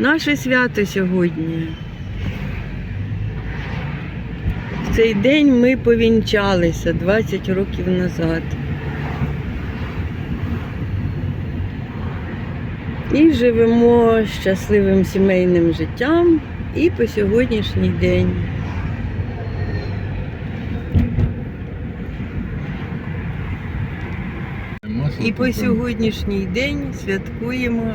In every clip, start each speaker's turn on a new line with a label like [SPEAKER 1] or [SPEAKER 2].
[SPEAKER 1] Наше свято сьогодні. В цей день ми повінчалися 20 років назад. І живемо щасливим сімейним життям і по сьогоднішній день. І по сьогоднішній день святкуємо.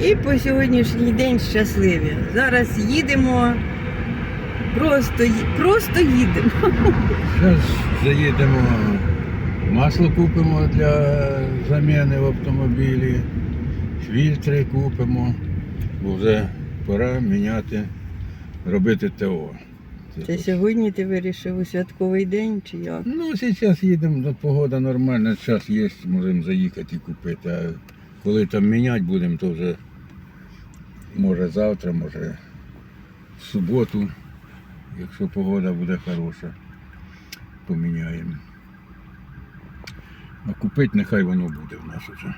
[SPEAKER 1] І по сьогоднішній день щасливі. Зараз їдемо, просто, просто їдемо.
[SPEAKER 2] Зараз заїдемо, масло купимо для заміни в автомобілі, фільтри купимо, бо вже пора міняти, робити ТО.
[SPEAKER 1] Це сьогодні ти вирішив у святковий день чи як?
[SPEAKER 2] Ну, зараз їдемо, погода нормальна, час є, можемо заїхати і купити. А коли там міняти будемо, то вже може завтра, може в суботу, якщо погода буде хороша, поміняємо. А купити нехай воно буде в нас уже.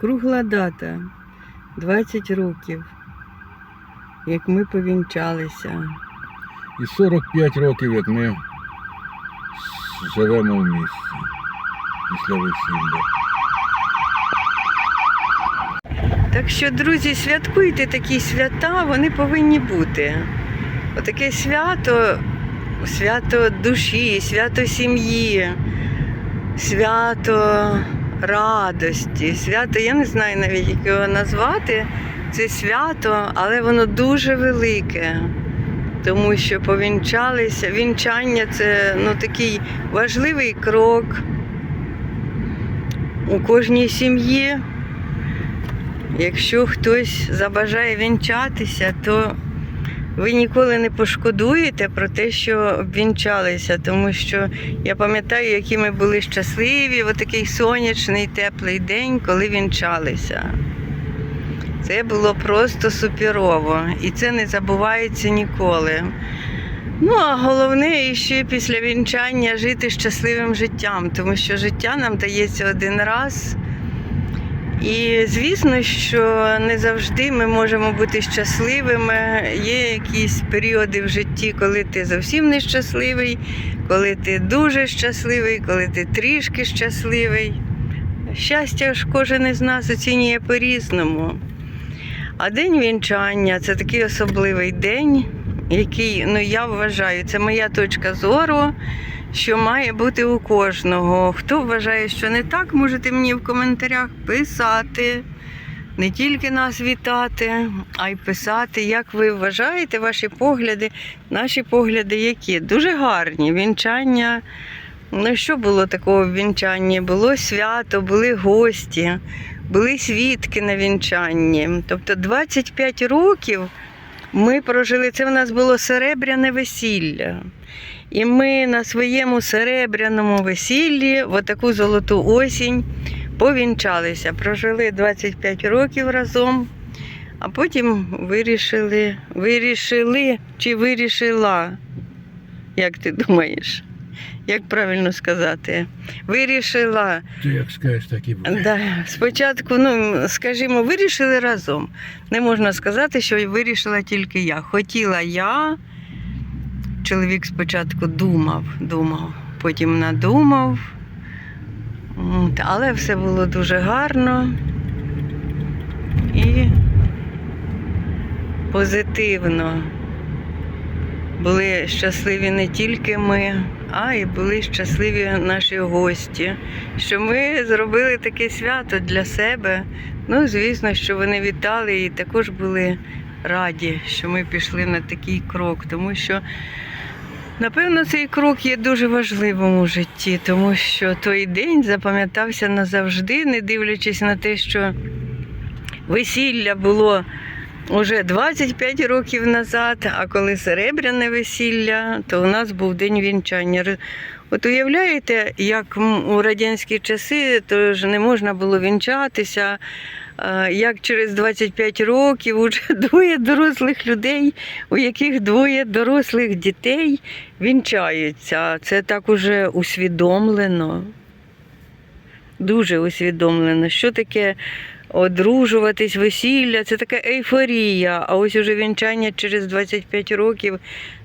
[SPEAKER 1] Кругла дата 20 років, як ми повінчалися.
[SPEAKER 2] І 45 років, як ми живемо в місті після весілля.
[SPEAKER 1] Так що, друзі, святкуйте такі свята, вони повинні бути. Отаке свято, свято душі, свято сім'ї, свято радості, свято, я не знаю навіть, як його назвати. Це свято, але воно дуже велике. Тому що повінчалися. Вінчання це ну, такий важливий крок у кожній сім'ї. Якщо хтось забажає вінчатися, то ви ніколи не пошкодуєте про те, що обвінчалися, тому що я пам'ятаю, які ми були щасливі в такий сонячний, теплий день, коли вінчалися. Це було просто суперово, і це не забувається ніколи. Ну, а головне ще після вінчання жити щасливим життям, тому що життя нам дається один раз. І звісно, що не завжди ми можемо бути щасливими. Є якісь періоди в житті, коли ти зовсім не щасливий, коли ти дуже щасливий, коли ти трішки щасливий. Щастя ж кожен із нас оцінює по-різному. А день вінчання це такий особливий день, який, ну я вважаю, це моя точка зору що має бути у кожного. Хто вважає, що не так, можете мені в коментарях писати. Не тільки нас вітати, а й писати, як ви вважаєте ваші погляди, наші погляди які? Дуже гарні. Вінчання. Ну, що було такого в вінчанні? Було свято, були гості, були свідки на вінчанні. Тобто 25 років ми прожили. Це в нас було серебряне весілля. І ми на своєму серебряному весіллі, в таку золоту осінь, повінчалися. Прожили 25 років разом, а потім вирішили, вирішили чи вирішила, як ти думаєш? Як правильно сказати? Вирішила.
[SPEAKER 2] Ти як скажеш, так і буде.
[SPEAKER 1] Да, спочатку, ну, скажімо, вирішили разом. Не можна сказати, що вирішила тільки я. Хотіла я. Чоловік спочатку думав, думав, потім надумав. Але все було дуже гарно і позитивно. Були щасливі не тільки ми, а й були щасливі наші гості, що ми зробили таке свято для себе. Ну, звісно, що вони вітали і також були раді, що ми пішли на такий крок, тому що. Напевно, цей крок є дуже важливим у житті, тому що той день запам'ятався назавжди, не дивлячись на те, що весілля було уже 25 років назад, а коли серебряне весілля, то у нас був день вінчання. От уявляєте, як у радянські часи то ж не можна було вінчатися, як через 25 років уже двоє дорослих людей, у яких двоє дорослих дітей вінчаються. Це так уже усвідомлено. Дуже усвідомлено, що таке одружуватись, весілля, це така ейфорія. А ось уже вінчання через 25 років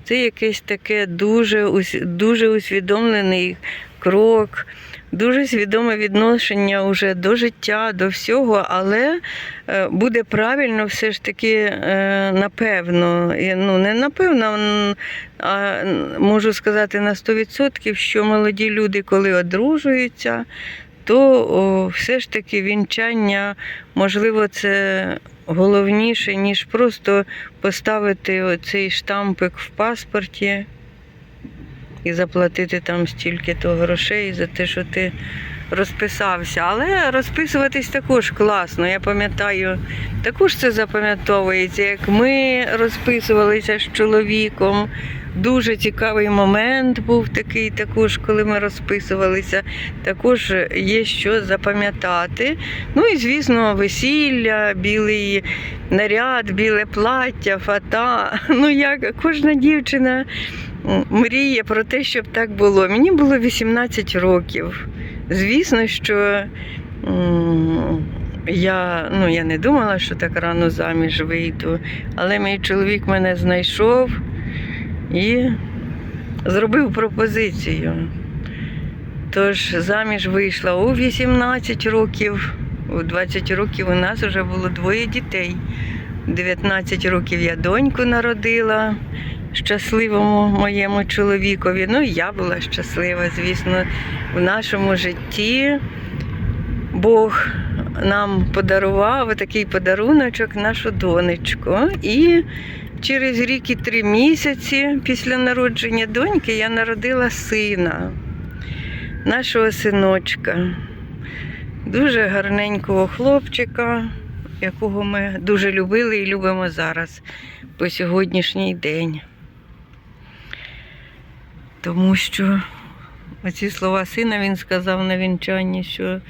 [SPEAKER 1] це якесь таке дуже, дуже усвідомлений крок, дуже свідоме відношення уже до життя, до всього, але е, буде правильно все ж таки, е, напевно, ну не напевно, а можу сказати на 100%, що молоді люди, коли одружуються, то все ж таки вінчання, можливо, це головніше, ніж просто поставити оцей штампик в паспорті і заплатити там стільки то грошей за те, що ти розписався. Але розписуватись також класно. Я пам'ятаю, також це запам'ятовується, як ми розписувалися з чоловіком. Дуже цікавий момент був такий, також, коли ми розписувалися. Також є що запам'ятати. Ну і звісно, весілля, білий наряд, біле плаття, фата. Ну як кожна дівчина мріє про те, щоб так було. Мені було 18 років. Звісно, що я, ну, я не думала, що так рано заміж вийду, але мій чоловік мене знайшов і зробив пропозицію. Тож заміж вийшла у 18 років, у 20 років у нас вже було двоє дітей. 19 років я доньку народила щасливому моєму чоловікові. Ну, і я була щаслива, звісно, в нашому житті. Бог нам подарував такий подаруночок, нашу донечку. І через рік і три місяці після народження доньки я народила сина, нашого синочка, дуже гарненького хлопчика, якого ми дуже любили і любимо зараз по сьогоднішній день. Тому що оці слова сина він сказав на вінчанні, що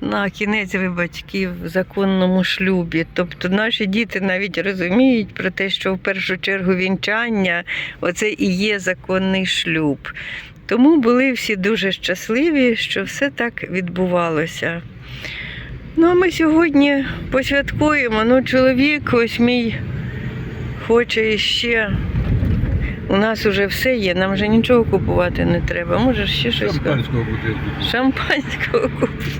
[SPEAKER 1] на кінець ви батьки в законному шлюбі. Тобто наші діти навіть розуміють про те, що в першу чергу вінчання оце і є законний шлюб. Тому були всі дуже щасливі, що все так відбувалося. Ну, а ми сьогодні посвяткуємо. Ну, чоловік, ось мій хоче іще. У нас вже все є, нам вже нічого купувати не треба. Може ще щось.
[SPEAKER 2] Шампанського бутилку.
[SPEAKER 1] Шампанського купити.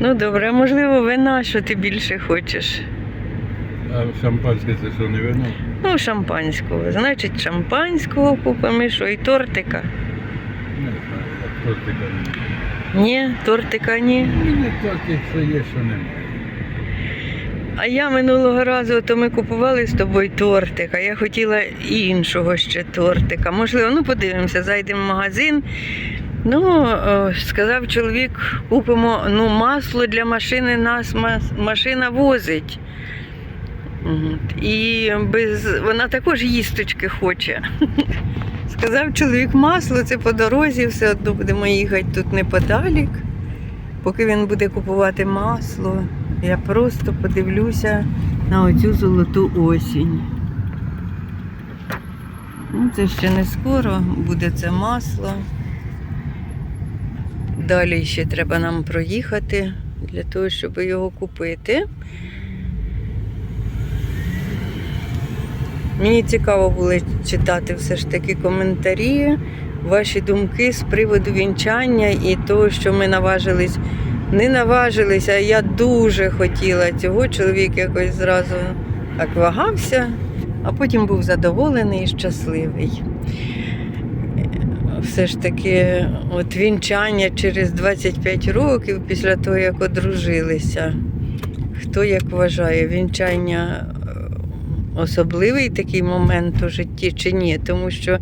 [SPEAKER 1] Ну добре, а можливо, вина, що ти більше хочеш.
[SPEAKER 2] А шампанське це що не вино?
[SPEAKER 1] Ну, шампанського. Значить, шампанського купимо і що, і тортика.
[SPEAKER 2] Не знаю, як тортика.
[SPEAKER 1] Ні, тортика ні.
[SPEAKER 2] Мені так, якщо є, що немає.
[SPEAKER 1] А я минулого разу, то ми купували з тобою тортика. Я хотіла іншого ще тортика. Можливо, ну подивимося, зайдемо в магазин. Ну, сказав чоловік, купимо ну, масло для машини, нас машина возить. І без, вона також їсточки хоче. Сказав чоловік, масло це по дорозі, все одно будемо їхати тут неподалік. Поки він буде купувати масло, я просто подивлюся на оцю золоту осінь. Ну, це ще не скоро буде це масло. Далі ще треба нам проїхати для того, щоб його купити. Мені цікаво було читати все ж таки коментарі, ваші думки з приводу вінчання і того, що ми наважились. Не наважилися, я дуже хотіла цього. Чоловік якось зразу так вагався, а потім був задоволений і щасливий. Все ж таки, от вінчання через 25 років після того, як одружилися. Хто як вважає, вінчання особливий такий момент у житті чи ні? Тому що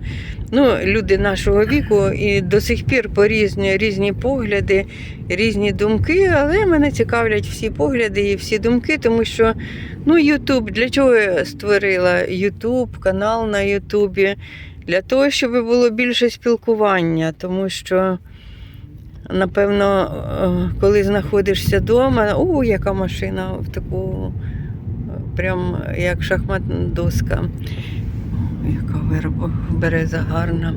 [SPEAKER 1] ну, люди нашого віку і до сих пір по різні, погляди, різні думки, але мене цікавлять всі погляди і всі думки, тому що ну, Ютуб, для чого я створила Ютуб, канал на Ютубі? Для того, щоб було більше спілкування, тому що. Напевно, е, коли знаходишся вдома, о, яка машина в таку, е, прям як шахматна доска. Яка береза гарна.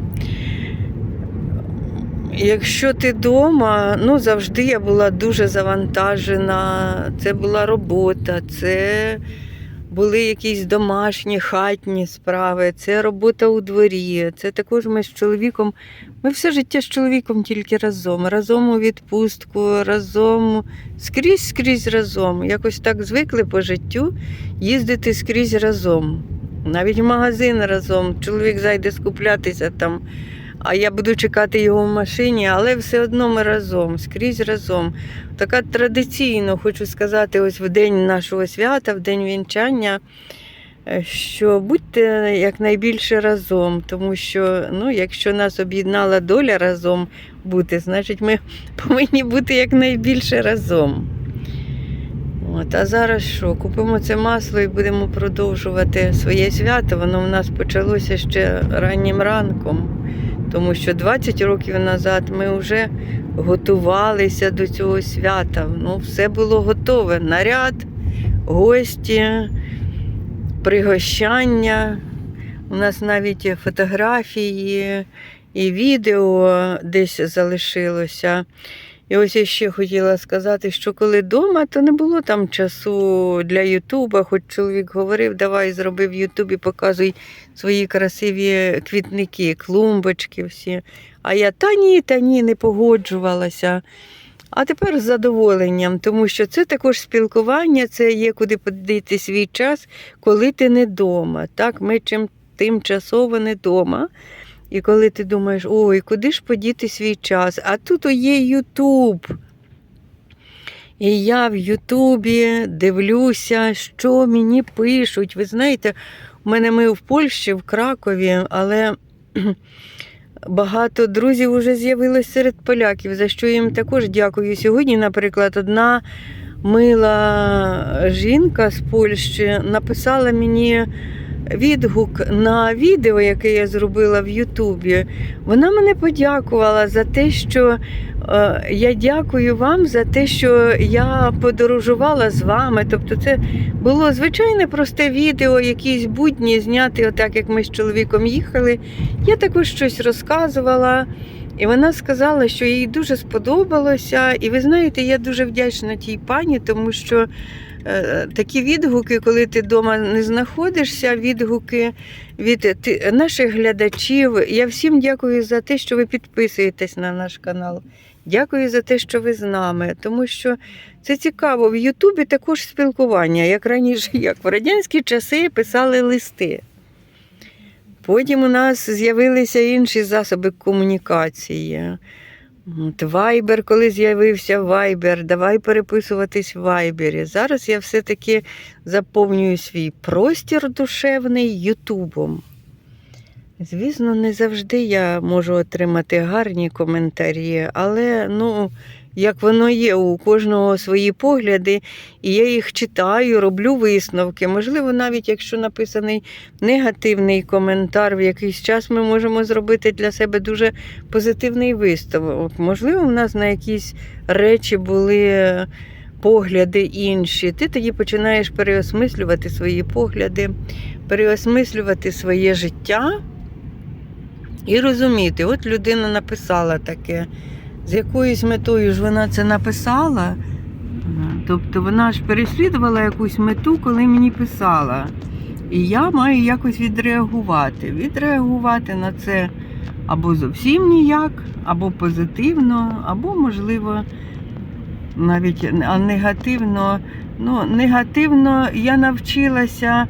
[SPEAKER 1] Якщо ти вдома, ну завжди я була дуже завантажена. Це була робота, це були якісь домашні хатні справи, це робота у дворі. Це також ми з чоловіком. Ми все життя з чоловіком тільки разом. Разом у відпустку, разом скрізь скрізь разом. Якось так звикли по життю їздити скрізь разом. Навіть в магазин разом. Чоловік зайде скуплятися там а я буду чекати його в машині, але все одно ми разом, скрізь разом. Така традиційно хочу сказати, ось в день нашого свята, в день вінчання, е, що будьте якнайбільше разом, тому що ну, якщо нас об'єднала доля разом бути, значить ми повинні бути якнайбільше разом. От, а зараз що? Купимо це масло і будемо продовжувати своє свято. Воно в нас почалося ще раннім ранком тому що 20 років назад ми вже готувалися до цього свята. Ну, все було готове. Наряд, гості, пригощання. У нас навіть фотографії і відео десь залишилося. І ось я ще хотіла сказати, що коли вдома, то не було там часу для Ютуба, хоч чоловік говорив, давай зроби в Ютубі, показуй свої красиві квітники, клумбочки всі. А я та ні, та ні, не погоджувалася. А тепер з задоволенням, тому що це також спілкування, це є куди подіти свій час, коли ти не вдома. Так, ми чим тимчасово не вдома. І коли ти думаєш, ой, куди ж подіти свій час? А тут є Ютуб. І я в Ютубі дивлюся, що мені пишуть. Ви знаєте, у мене ми в Польщі, в Кракові, але багато друзів вже з'явилось серед поляків, за що їм також дякую. Сьогодні, наприклад, одна мила жінка з Польщі написала мені відгук на відео, яке я зробила в Ютубі. Вона мене подякувала за те, що е, я дякую вам за те, що я подорожувала з вами. Тобто, це було звичайне просте відео, якісь будні зняти, отак як ми з чоловіком їхали. Я також щось розказувала. І вона сказала, що їй дуже сподобалося. І ви знаєте, я дуже вдячна тій пані, тому що е, такі відгуки, коли ти вдома не знаходишся, відгуки від наших глядачів. Я всім дякую за те, що ви підписуєтесь на наш канал. Дякую за те, що ви з нами, тому що це цікаво. В Ютубі також спілкування, як раніше, як в радянські часи писали листи. Потім у нас з'явилися інші засоби комунікації. От Вайбер, коли з'явився Вайбер, давай переписуватись в Вайбері. Зараз я все-таки заповнюю свій простір душевний Ютубом. Звісно, не завжди я можу отримати гарні коментарі, але ну, як воно є, у кожного свої погляди, і я їх читаю, роблю висновки. Можливо, навіть якщо написаний негативний коментар, в якийсь час ми можемо зробити для себе дуже позитивний висновок. Можливо, в нас на якісь речі були погляди інші. Ти тоді починаєш переосмислювати свої погляди, переосмислювати своє життя і розуміти, от людина написала таке. З якоюсь метою ж вона це написала. Тобто вона ж переслідувала якусь мету, коли мені писала. І я маю якось відреагувати. Відреагувати на це або зовсім ніяк, або позитивно, або, можливо, навіть а негативно. Ну, негативно я навчилася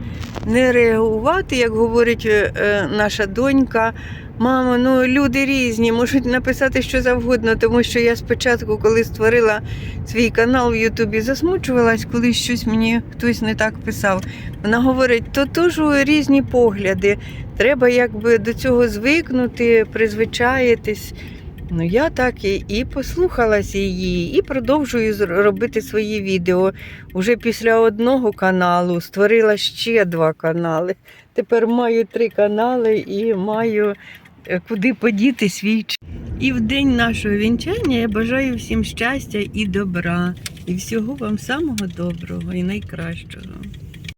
[SPEAKER 1] не реагувати, як говорить е, е, наша донька. Мамо, ну люди різні, можуть написати що завгодно, тому що я спочатку, коли створила свій канал в Ютубі, засмучувалась, коли щось мені хтось не так писав. Вона говорить, то теж різні погляди. Треба якби до цього звикнути, призвичаїтись. Ну, я так і, і послухалася її, і продовжую робити свої відео. Уже після одного каналу створила ще два канали. Тепер маю три канали і маю е, куди подіти свій. І в день нашого вінчання я бажаю всім щастя і добра. І всього вам самого доброго і найкращого.